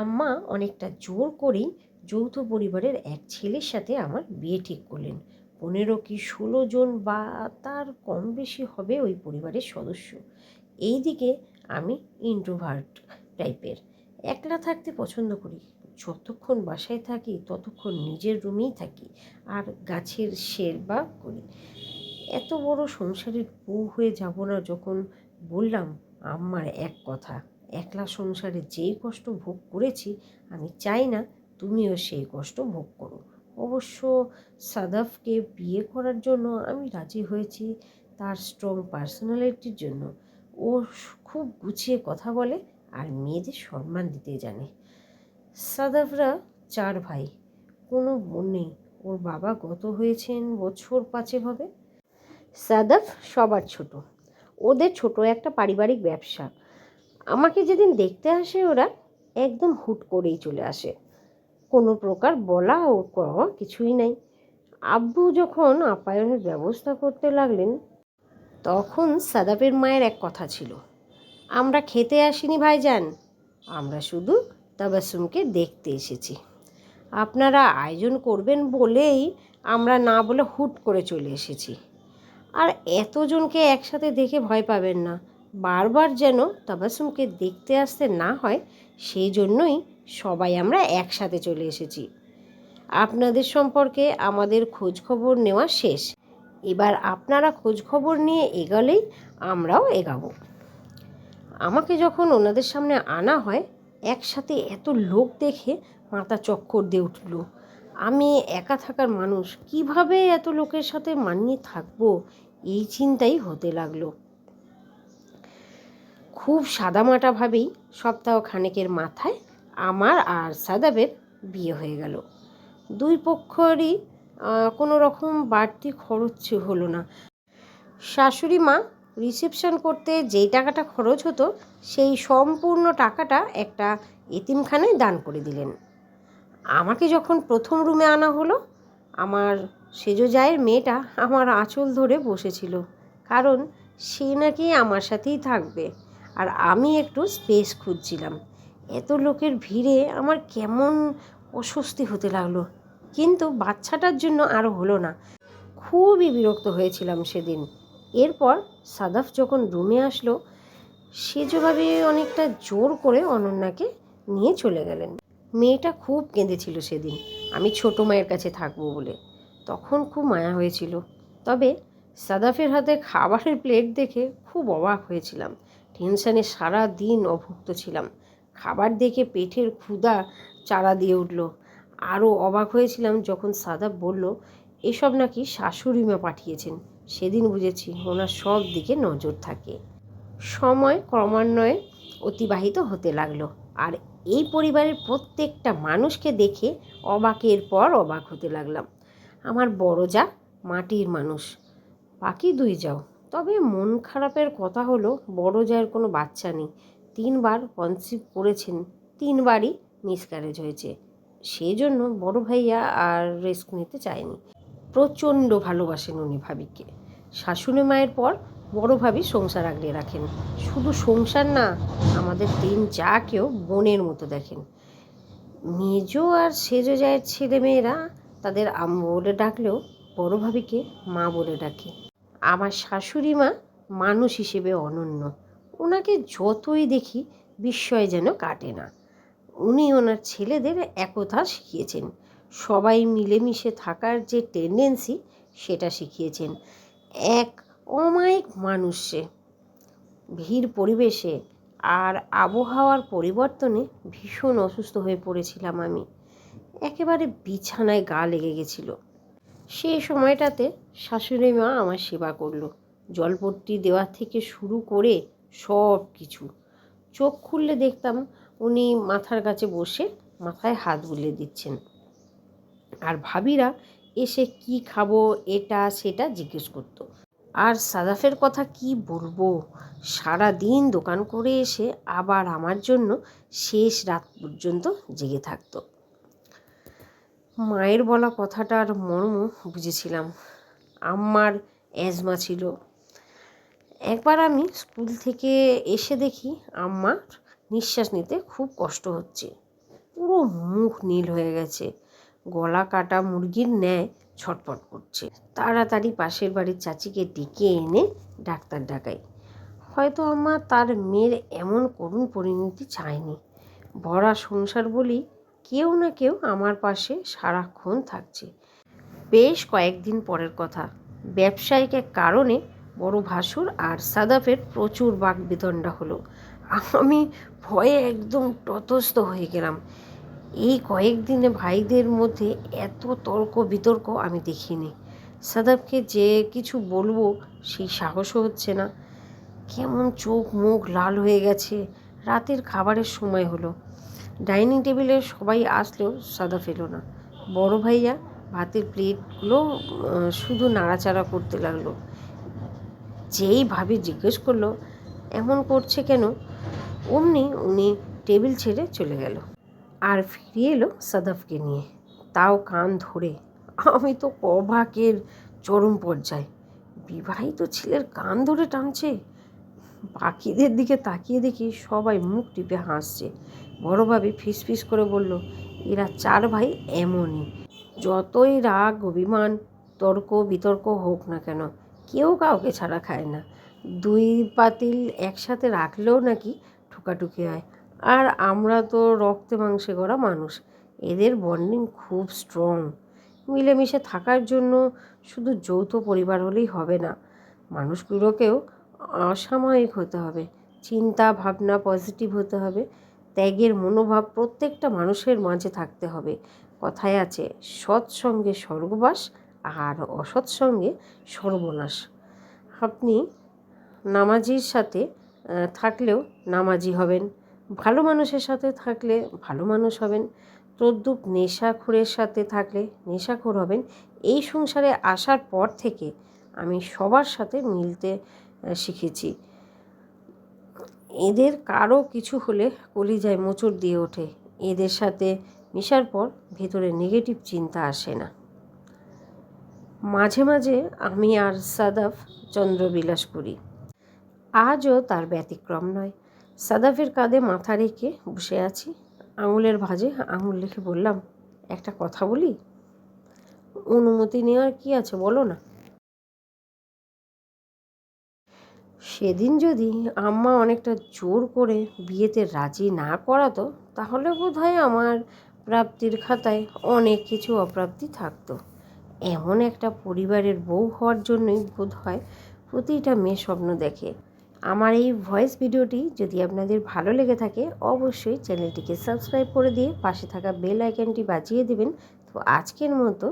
আম্মা অনেকটা জোর করেই যৌথ পরিবারের এক ছেলের সাথে আমার বিয়ে ঠিক করলেন। পনেরো কি ষোলো জন বা তার কম বেশি হবে ওই পরিবারের সদস্য। এই দিকে আমি ইন্ট্রোভার্ট টাইপের একলা থাকতে পছন্দ করি। যতক্ষণ বাসায় থাকি, ততক্ষণ নিজের রুমেই থাকি আর গাছের সেবা করি। এত বড় সংসারের বউ হয়ে যাব না যখন বললাম আমার এক কথা। একলা সংসারে যেই কষ্ট ভোগ করেছি, আমি চাই না তুমিও সেই কষ্ট ভোগ করো। অবশ্য সাদাফকে বিয়ে করার জন্য আমি রাজি হয়েছি তার স্ট্রং পার্সোনালিটির জন্য। ও খুব গুছিয়ে কথা বলে আর মেয়েদের সম্মান দিতে জানে। সাদাফরা চার ভাই, কোনো বোন নেই। ওর বাবা গত হয়েছেন বছর পাঁচে হবে। সাদাফ সবার ছোট। ওদের ছোট একটা পারিবারিক ব্যবসা। আমাকে যেদিন দেখতে আসে ওরা, একদম হুট করেই চলে আসে। কোনো প্রকার বলা ও কওয়া কিছুই নাই। আব্বু যখন আপ্যায়নের ব্যবস্থা করতে লাগলেন, তখন সাদাফের মায়ের এক কথা ছিল। আমরা খেতে আসিনি, ভাইজান। আমরা শুধু তাবাসুমকে দেখতে এসেছি। আপনারা আয়োজন করবেন বলেই আমরা না বলে হুট করে চলে এসেছি। আর এতজনকে একসাথে দেখে ভয় পাবেন না। বারবার যেন তাবাসুমকে দেখতে আসতে না হয়, সেই জন্যই সবাই আমরা একসাথে চলে এসেছি। আপনাদের সম্পর্কে আমাদের খোঁজ খবর নেওয়া শেষ। এবার আপনারা খোঁজ খবর নিয়ে এগালেই আমরাও এগাবো। আমাকে যখন ওনাদের সামনে আনা হয়, একসাথে এত লোক দেখে মাথা চক্কর দিয়ে উঠল। আমি একা থাকার মানুষ, কীভাবে এত লোকের সাথে মানিয়ে থাকব? এই চিন্তাই হতে লাগল। খুব সাদামাটাভাবেই সপ্তাহ খানেকের মাথায় আমার আর সাদাবের বিয়ে হয়ে গেল। দুই পক্ষেরই কোনো রকম বাড়তি খরচ হলো না। শাশুড়ি মা রিসেপশন করতে যেই টাকাটা খরচ হতো, সেই সম্পূর্ণ টাকাটা একটা এতিমখানায় দান করে দিলেন। আমাকে যখন প্রথম রুমে আনা হলো, আমার সেজো জায়ের মেয়েটা আমার আঁচল ধরে বসেছিল, কারণ সে নাকি আমার সাথেই থাকবে। আর আমি একটু স্পেস খুঁজছিলাম। এত লোকের ভিড়ে আমার কেমন অস্বস্তি হতে লাগল। কিন্তু বাচ্চাটার জন্য আর হলো না। খুবই বিরক্ত হয়েছিলাম সেদিন। এরপর সাদাফ যখন রুমে আসলো, সে যেভাবে অনেকটা জোর করে অনন্যাকে নিয়ে চলে গেলেন। মেয়েটা খুব কেঁদেছিল সেদিন, আমি ছোটো মায়ের কাছে থাকব বলে। তখন খুব মায়া হয়েছিল। তবে সাদাফের হাতে খাবারের প্লেট দেখে খুব অবাক হয়েছিলাম। টেনশানে সারা দিন অভুক্ত ছিলাম। খাবার দেখে পেটের ক্ষুধা চারা দিয়ে উঠল। আরও অবাক হয়েছিলাম যখন সাদাফ বলল, এসব নাকি শাশুড়ি মা পাঠিয়েছেন। সেদিন বুঝেছি ওনার সব দিকে নজর থাকে। সময় ক্রমান্বয়ে অতিবাহিত হতে লাগল। আর এই পরিবারের প্রত্যেকটা মানুষকে দেখে অবাকের পর অবাক হতে লাগলাম। আমার বড় যা মাটির মানুষ। বাকি দুই যাও। তবে মন খারাপের কথা হলো, বড় জায়ের কোনো বাচ্চা নেই। তিনবার কনসিভ করেছেন, তিনবারই মিসক্যারেজ হয়েছে। সেই জন্য বড় ভাইয়া আর রিস্ক নিতে চায়নি। প্রচণ্ড ভালোবাসেন উনি ভাবিকে। শাশুড়ি মায়ের পর বড় ভাবি সংসার আগলে রাখেন। শুধু সংসার না, আমাদের তিন যাকেও বোনের মতো দেখেন। মেজ আর সেজো জায়ের ছেলে মেয়েরা তাদের আম্মু বলে ডাকলেও বড় ভাবিকে মা বলে ডাকে। আমার শাশুড়ি মা মানুষ হিসেবে অনন্য। ওনাকে যতই দেখি বিস্ময় যেন কাটে না। উনি ওনার ছেলেদের একথা শিখিয়েছেন। সবাই মিলেমিশে থাকার যে টেন্ডেন্সি সেটা শিখিয়েছেন। এক অমায়িক মানুষে ভিড় পরিবেশে আর আবহাওয়ার পরিবর্তনে ভীষণ অসুস্থ হয়ে পড়েছিলাম আমি। একেবারে বিছানায় গা লেগে গেছিল। সেই সময়টাতে শাশুড়ি মা আমার সেবা করল। জলপট্টি দেওয়া থেকে শুরু করে সব কিছু। চোখ খুললে দেখতাম উনি মাথার কাছে বসে মাথায় হাত বুলিয়ে দিচ্ছেন। আর ভাবিরা এসে কি খাব, এটা, সেটা জিজ্ঞেস করতো। আর সাদাফের কথা কি বলব? সারা দিন দোকান করে এসে আবার আমার জন্য শেষ রাত পর্যন্ত জেগে থাকতো। মায়ের বলা কথাটার মর্ম বুঝেছিলাম। আম্মার অ্যাজমা ছিল। একবার আমি স্কুল থেকে এসে দেখি আম্মার নিঃশ্বাস নিতে খুব কষ্ট হচ্ছে। পুরো মুখ নীল হয়ে গেছে। গলা কাটা মুরগির ন্যায় ছটপট করছে। তাড়াতাড়ি পাশের বাড়ির চাচিকে ডেকে এনে ডাক্তার ডাকাই হয়তো আমার তার মেয়ের এমন করুণ পরিণতি চায়নি। ভরা সংসার বলি কেউ না কেউ আমার পাশে সারাক্ষণ থাকছে। বেশ কয়েকদিন পরের কথা। ব্যবসায়িক এক কারণে বড় ভাসুর আর সাদাফের প্রচুর বাগবিতণ্ডা হলো। আমি ভয়ে একদম ততস্থ হয়ে গেলাম। এই কয়েকদিনে ভাইদের মধ্যে এত তর্ক বিতর্ক আমি দেখিনি। সাদাবকে যে কিছু বলব সেই সাহসও হচ্ছে না। কেমন চোখ মুখ লাল হয়ে গেছে। রাতের খাবারের সময় হলো। ডাইনিং টেবিলে সবাই আসলেও সাদা ফেলো না। বড় ভাইয়া ভাতের প্লেটগুলো শুধু নাড়াচাড়া করতে লাগল। যেই ভাবে জিজ্ঞেস করল, এমন করছে কেন? অমনি উনি টেবিল ছেড়ে চলে গেল। আর ফিরে এলো সাদাফকে নিয়ে। তাও কান ধরে। আমি তো অবাকের চরম পর্যায়ে। বিবাহিত ছেলের কান ধরে টানছে। পাখিদের দিকে তাকিয়ে দেখি সবাই মুখ টিপে হাসছে। বড়ভাবে ফিস ফিস করে বলল, এরা চার ভাই এমনই। যতই রাগ, অভিমান, তর্ক, বিতর্ক হোক না কেন, কেউ কাউকে ছাড়া খায় না। দুই পাতিল একসাথে রাখলেও নাকি ঠুকাঠুকি হয়। আর আমরা তো রক্তে মাংসে গড়া মানুষ। এদের বন্ডিং খুব স্ট্রং। মিলেমিশে থাকার জন্য শুধু যৌথ পরিবার হলেই হবে না। মানুষগুলোকেও অসাময়িক হতে হবে। চিন্তা, ভাবনা পজিটিভ হতে হবে। ত্যাগের মনোভাব প্রত্যেকটা মানুষের মাঝে থাকতে হবে। কথায় আছে সৎসঙ্গে স্বর্গবাস আর অসৎসঙ্গে সর্বনাশ। আপনি নামাজির সাথে থাকলেও নামাজি হবেন। ভালো মানুষের সাথে থাকলে ভালো মানুষ হবেন। তদ্রুপ নেশাখোরের সাথে থাকলে নেশাখোর হবেন। এই সংসারে আসার পর থেকে আমি সবার সাথে মিলতে শিখেছি। এদের কারও কিছু হলে কলিজায় মোচড় দিয়ে ওঠে। এদের সাথে মেশার পর ভেতরে নেগেটিভ চিন্তা আসে না। মাঝে মাঝে আমি আর সাদাফ চন্দ্রবিলাস করি। আজও তার ব্যতিক্রম নয়। সাদাফের কাঁধে মাথা রেখে বসে আছি। আঙুলের ভাজে আঙুল রেখে বললাম, একটা কথা বলি? অনুমতি নেওয়ার কি আছে বলো না? সেদিন যদি আম্মা অনেকটা জোর করে বিয়েতে রাজি না করাতো, তাহলে বোধহয় আমার প্রাপ্তির খাতায় অনেক কিছু অপ্রাপ্তি থাকতো। এমন একটা পরিবারের বউ হওয়ার জন্যই বোধ হয় প্রতিটা মেয়ে স্বপ্ন দেখে। আমার এই ভয়েস ভিডিওটি যদি আপনাদের ভালো লেগে থাকে, অবশ্যই চ্যানেলটিকে সাবস্ক্রাইব করে দিয়ে পাশে থাকা বেল আইকনটি বাজিয়ে দেবেন। তো আজকের মতো